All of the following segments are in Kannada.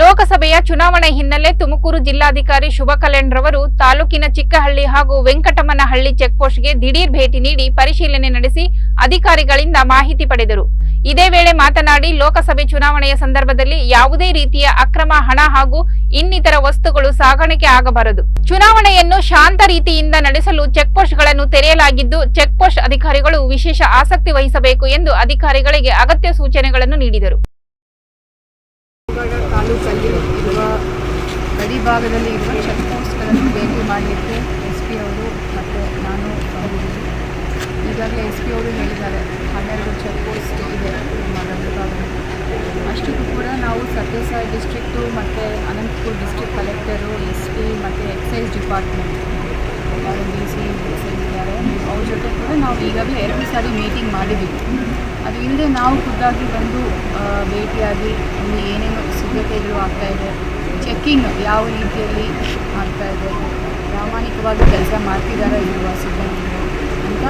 ಲೋಕಸಭೆಯ ಚುನಾವಣೆ ಹಿನ್ನೆಲೆ ತುಮಕೂರು ಜಿಲ್ಲಾಧಿಕಾರಿ ಶುಭ ಕಲ್ಯಾಣ್ರವರು ತಾಲೂಕಿನ ಚಿಕ್ಕಹಳ್ಳಿ ಹಾಗೂ ವೆಂಕಟಮ್ಮನಹಳ್ಳಿ ಚೆಕ್ಪೋಸ್ಟ್ಗೆ ದಿಢೀರ್ ಭೇಟಿ ನೀಡಿ ಪರಿಶೀಲನೆ ನಡೆಸಿ ಅಧಿಕಾರಿಗಳಿಂದ ಮಾಹಿತಿ ಪಡೆದರು. ಇದೇ ವೇಳೆ ಮಾತನಾಡಿ, ಲೋಕಸಭೆ ಚುನಾವಣೆಯ ಸಂದರ್ಭದಲ್ಲಿ ಯಾವುದೇ ರೀತಿಯ ಅಕ್ರಮ ಹಣ ಹಾಗೂ ಇನ್ನಿತರ ವಸ್ತುಗಳು ಸಾಗಾಣಿಕೆ ಆಗಬಾರದು. ಚುನಾವಣೆಯನ್ನು ಶಾಂತ ರೀತಿಯಿಂದ ನಡೆಸಲು ಚೆಕ್ಪೋಸ್ಟ್ಗಳನ್ನು ತೆರೆಯಲಾಗಿದ್ದು, ಚೆಕ್ಪೋಸ್ಟ್ ಅಧಿಕಾರಿಗಳು ವಿಶೇಷ ಆಸಕ್ತಿ ವಹಿಸಬೇಕು ಎಂದು ಅಧಿಕಾರಿಗಳಿಗೆ ಅಗತ್ಯ ಸೂಚನೆಗಳನ್ನು ನೀಡಿದರು. ಗಡಿ ಭಾಗದಲ್ಲಿ ಇರುವ ಚೆಕ್ ಪೋಸ್ಟ್ಗಳನ್ನು ಭೇಟಿ ಮಾಡಲಿಕ್ಕೆ ಎಸ್ ಪಿ ಅವರು ಮತ್ತು ನಾನು ಬಂದಿದ್ದೀನಿ ಈಗಾಗಲೇ ಎಸ್ ಪಿ ಅವರು ಹೇಳಿದ್ದಾರೆ, ಹನ್ನೆರಡು ಚೆಕ್ ಪೋಸ್ಟ್ ಇದೆ ನಮ್ಮ ಗಡಿ ಭಾಗದಲ್ಲಿ ಅಷ್ಟಕ್ಕೂ ಕೂಡ ನಾವು ಸತ್ಯಸಾಯಿ ಡಿಸ್ಟ್ರಿಕ್ಟು ಮತ್ತು Anantapur district collector S P ಮತ್ತು excise department D C excise ಇದ್ದಾರೆ. ಅವ್ರ ಜೊತೆ ಕೂಡ ನಾವು ಈಗಾಗಲೇ ಎರಡು ಸಾರಿ ಮೀಟಿಂಗ್ ಮಾಡಿದ್ದೀವಿ. ಅದು ಇಲ್ಲದೆ ನಾವು ಖುದ್ದಾಗಿ ಬಂದು ಭೇಟಿಯಾಗಿ ಅಲ್ಲಿ ಏನೇನು ಸಿದ್ಧತೆಗಳು ಆಗ್ತಾಯಿದೆ ಚೆಕ್ಕಿಂಗ್ ಯಾವ ರೀತಿಯಲ್ಲಿ ಮಾಡ್ತಾ ಇದೆ. ಪ್ರಾಮಾಣಿಕವಾಗಿ ಕೆಲಸ ಮಾಡ್ತಿದ್ದಾರಾ ಇರುವ ಸಿಬ್ಬಂದಿಗಳು ಅಂತ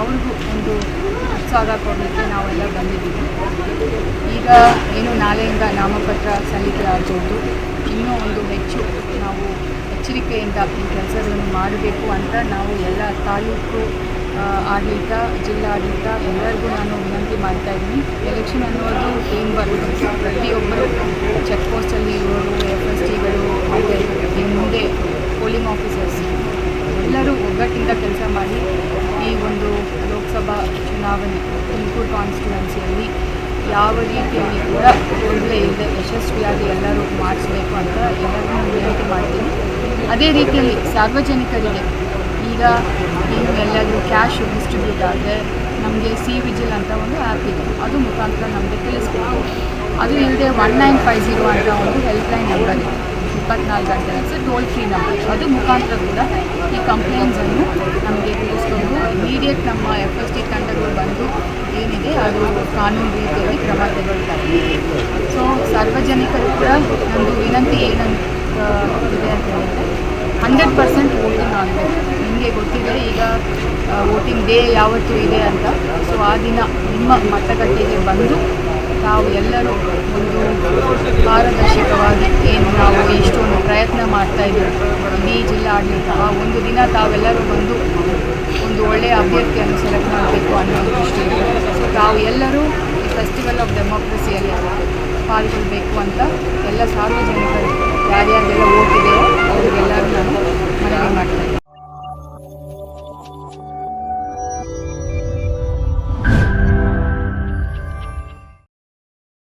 ಅವ್ರಿಗೂ ಒಂದು ಉತ್ಸಾಹ ಕೊಡಲಿಕ್ಕೆ ನಾವೆಲ್ಲ ಬಂದಿದ್ದೀವಿ. ಈಗ ಏನು ನಾಳೆಯಿಂದ ನಾಮಪತ್ರ ಸಲ್ಲಿಕೆ ಆಗ್ಬೋದು ಇನ್ನೂ ಒಂದು ಹೆಚ್ಚು ನಾವು ಎಚ್ಚರಿಕೆಯಿಂದ ಈ ಕೆಲಸಗಳನ್ನು ಮಾಡಬೇಕು ಅಂತ ನಾವು ಎಲ್ಲ ತಾಲೂಕು ಆಡಳಿತ, ಜಿಲ್ಲಾಡಳಿತ ಎಲ್ಲರಿಗೂ ನಾನು ವಿನಂತಿ ಮಾಡ್ತಾ ಇದ್ದೀನಿ. ಎಲೆಕ್ಷನ್ ಅನ್ನೋದು ಟೀಮ್ ವರ್ಕ್ ಪ್ರತಿಯೊಬ್ಬರು ಚೆಕ್ ಪೋಸ್ಟಲ್ಲಿ ಇರೋರು ಎಫ್ ಎಸ್ ಟಿಗಳು ಮತ್ತು ಈ ಮುಂದೆ ಪೋಲಿಂಗ್ ಆಫೀಸರ್ಸ್ ಎಲ್ಲರೂ ಒಗ್ಗಟ್ಟಿಂದ ಕೆಲಸ ಮಾಡಿ ಈ ಒಂದು ಲೋಕಸಭಾ ಚುನಾವಣೆ, ತುಮಕೂರು ಕಾನ್ಸ್ಟಿಟ್ಯುವೆನ್ಸಿಯಲ್ಲಿ ಯಾವ ರೀತಿಯಲ್ಲಿ ಕೂಡ ತೊಂದರೆ ಇಲ್ಲದೆ ಯಶಸ್ವಿಯಾಗಿ ಎಲ್ಲರೂ ಮಾಡಿಸ್ಬೇಕು ಅಂತ ಎಲ್ಲರಿಗೂ ವಿನಂತಿ ಮಾಡ್ತೀನಿ. ಅದೇ ರೀತಿಯಲ್ಲಿ ಸಾರ್ವಜನಿಕರಿಗೆ ಈಗ ಎಲ್ಲಾದರೂ ಕ್ಯಾಶ್ ಡಿಸ್ಟ್ರಿಬ್ಯೂಟ್ ಆದರೆ ನಮಗೆ ಸಿ ವಿಜಿಲ್ ಅಂತ ಒಂದು ಆ್ಯಪ್ ಇದೆ. ಅದು ಮುಖಾಂತರ ನಮಗೆ ತಿಳಿಸ್ಬೇಕು ಅದು ಇಲ್ಲದೆ ಒನ್ ನೈನ್ ಫೈವ್ ಜೀರೋ ಅಂತ ಒಂದು ಹೆಲ್ಪ್ಲೈನ್ ನಂಬರ್ ಇದೆ. ಇಪ್ಪತ್ನಾಲ್ಕು ಗಂಟೆ ಸೊ ಟೋಲ್ ಫ್ರೀ ನಂಬರ್ ಅದು ಮುಖಾಂತರ ಕೂಡ ಈ ಕಂಪ್ಲೇಂಟ್ಸನ್ನು ನಮಗೆ ತಿಳಿಸ್ಕೊಂಡು ಇಮಿಡಿಯೇಟ್ ನಮ್ಮ ಎಫ್ ಎಸ್ ಟಿ ತಂಡಗಳು ಬಂದು ಏನಿದೆ ಅದು ಕಾನೂನು ರೀತಿಯಲ್ಲಿ ಕ್ರಮ ತಗೊಳ್ತಾರೆ ಸೊ ಸಾರ್ವಜನಿಕರು ಕೂಡ ನಂದು ವಿನಂತಿ ಏನಂತ ಇದೆ ಅಂತ ಹೇಳಿದರೆ ಹಂಡ್ರೆಡ್ ಪರ್ಸೆಂಟ್ ವೋಟಿಂಗ್ ಆಗಬೇಕು. ನಿಮಗೆ ಗೊತ್ತಿದೆ, ಈಗ ವೋಟಿಂಗ್ ಡೇ ಯಾವತ್ತು ಇದೆ ಅಂತ. ಸೊ ಆ ದಿನ ನಿಮ್ಮ ಮತಗಟ್ಟೆಗೆ ಬಂದು ತಾವು ಎಲ್ಲರೂ ಒಂದು ಪಾರದರ್ಶಕವಾಗಿ ಏನು ನಾವು ಇಷ್ಟೊಂದು ಪ್ರಯತ್ನ ಮಾಡ್ತಾ ಇದ್ದೀವಿ ಇಡೀ ಜಿಲ್ಲಾಡಳಿತ ಆ ಒಂದು ದಿನ ತಾವೆಲ್ಲರೂ ಬಂದು ಒಂದು ಒಳ್ಳೆಯ ಅಭ್ಯರ್ಥಿಯನ್ನು ಸೆಲೆಕ್ಟ್ ಮಾಡಬೇಕು ಅನ್ನೋ ದೃಷ್ಟಿಯಿಂದ. ಸೊ ತಾವು ಎಲ್ಲರೂ